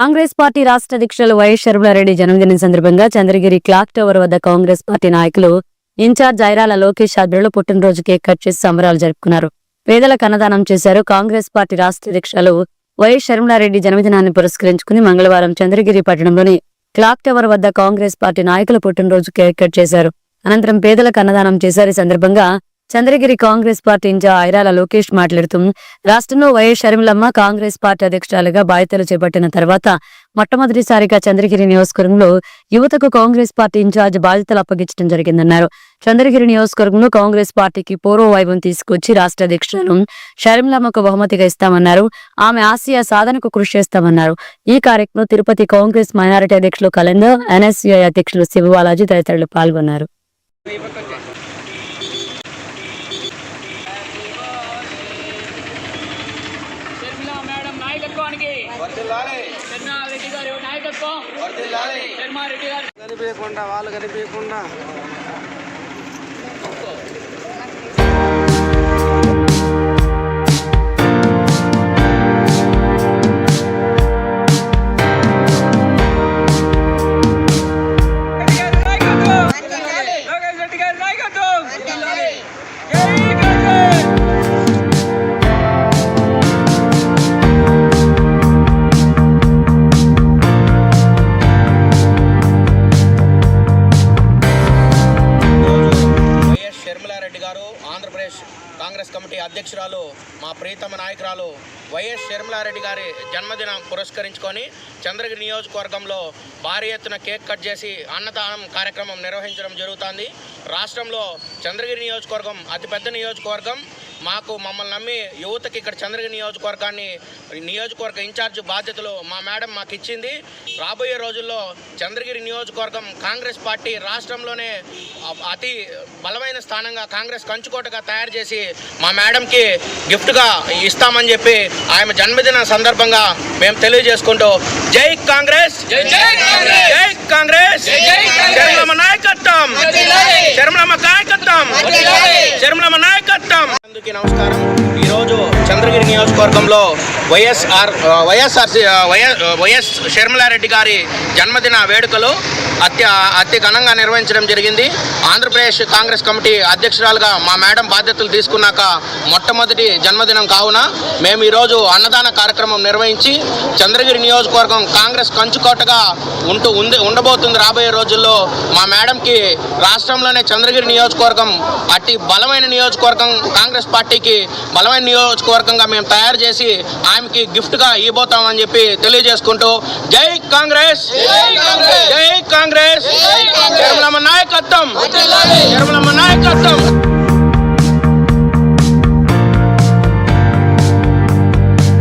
Congress party రాష్ట్ర అధ్యక్షులు YS Sharmila Reddy జన్మదినం సందర్భంగా చంద్రగిరి క్లాక్ టవర్ వద్ద కాంగ్రెస్ పార్టీ నాయకులు ఇన్ఛార్జ్ జైరాల లోకేష్ ఆధ్వర్యంలో పుట్టినరోజు కేక్ కట్ చేసి సంబరాలు జరుపుకున్నారు. పేదలకు అన్నదానం చేశారు కాంగ్రెస్ పార్టీ రాష్ట్ర అధ్యక్షులు వైఎస్ షర్మిలారెడ్డి జన్మదినాన్ని పురస్కరించుకుని మంగళవారం చంద్రగిరి పట్టణంలోని క్లాక్ టవర్ వద్ద కాంగ్రెస్ పార్టీ నాయకులు పుట్టినరోజు కేక్ కట్ చేశారు. అనంతరం పేదలకు అన్నదానం చేశారు. ఈ సందర్భంగా చంద్రగిరి కాంగ్రెస్ పార్టీ ఇన్ఛార్జ్ ఐరాల లోకేష్ మాట్లాడుతూ రాష్ట్రంలో వైఎస్ షర్మిలమ్మ కాంగ్రెస్ పార్టీ అధ్యక్షురాలుగా బాధ్యతలు చేపట్టిన తర్వాత మొట్టమొదటిసారిగా చంద్రగిరి నియోజకవర్గంలో యువతకు కాంగ్రెస్ పార్టీ ఇన్ఛార్జ్ బాధ్యతలు అప్పగించడం జరిగిందన్నారు. చంద్రగిరి నియోజకవర్గంలో కాంగ్రెస్ పార్టీకి పూర్వ వైభవం తీసుకొచ్చి రాష్ట్ర అధ్యక్షులను షర్మిలమ్మకు బహుమతిగా ఇస్తామన్నారు. ఆమె ఆసియా సాధనకు కృషి చేస్తామన్నారు. ఈ కార్యక్రమంలో తిరుపతి కాంగ్రెస్ మైనారిటీ అధ్యక్షులు కలందర్ ఎన్ఎస్యుఐ అధ్యక్షులు శివబాలాజీ తదితరులు పాల్గొన్నారు షర్మిల మేడం గారి నాయకత్వం. శర్మారెడ్డి గారి కనిపించకుండా వాళ్ళు కనిపించకుండా. షర్మిలారెడ్డి గారు ఆంధ్రప్రదేశ్ కాంగ్రెస్ కమిటీ అధ్యక్షురాలు మా ప్రీతమ నాయకురాలు వైఎస్ షర్మిలారెడ్డి గారి జన్మదినం పురస్కరించుకొని చంద్రగిరి నియోజకవర్గంలో భారీ ఎత్తున కేక్ కట్ చేసి అన్నదానం కార్యక్రమం నిర్వహించడం జరుగుతుంది. రాష్ట్రంలో చంద్రగిరి నియోజకవర్గం అతిపెద్ద నియోజకవర్గం మాకు మమ్మల్ని నమ్మి యువతకి ఇక్కడ చంద్రగిరి నియోజకవర్గాన్ని నియోజకవర్గ ఇన్ఛార్జ్ బాధ్యతలు మా మేడం మాకు ఇచ్చింది. రాబోయే రోజుల్లో చంద్రగిరి నియోజకవర్గం కాంగ్రెస్ పార్టీ రాష్ట్రంలోనే అతి బలమైన స్థానంగా కాంగ్రెస్ కంచుకోటగా తయారు చేసి మా మేడంకి గిఫ్ట్గా ఇస్తామని చెప్పి ఆమె జన్మదిన సందర్భంగా మేము తెలియజేసుకుంటూ జై కాంగ్రెస్! జై జై కాంగ్రెస్! జై కాంగ్రెస్! శర్మలమ్మ నాయకత్వం! శర్మలమ్మ నాయకత్వం! శర్మలమ్మ నాయకత్వం. అందరికీ నమస్కారం. ఈరోజు చంద్రగిరి నియోజకవర్గంలో YSR YSRC YS YS Sharmila Reddy గారి జన్మదిన వేడుకలు అత్య అతి ఘనంగా నిర్వహించడం జరిగింది. ఆంధ్రప్రదేశ్ కాంగ్రెస్ కమిటీ అధ్యక్షురాలుగా మా మేడం బాధ్యతలు తీసుకున్నాక మొట్టమొదటి జన్మదినం కావున మేము ఈరోజు అన్నదాన కార్యక్రమం నిర్వహించి చంద్రగిరి నియోజకవర్గం కాంగ్రెస్ కంచుకోటగా ఉంటూ ఉంది ఉండబోతుంది రాబోయే రోజుల్లో మా మేడంకి రాష్ట్రంలోనే చంద్రగిరి నియోజకవర్గం అట్టి బలమైన నియోజకవర్గం కాంగ్రెస్ పార్టీకి బలమైన నియోజకవర్గంగా మేము తయారు చేసి ఆమెకి గిఫ్ట్గా ఇవ్వబోతామని చెప్పి తెలియజేసుకుంటూ జై కాంగ్రెస్ జై కాంగ్రెస్ జై కాంగ్రెస్! తిరుమలమ్మ నాయకత్వం తిరుమలమ్మ నాయకత్వం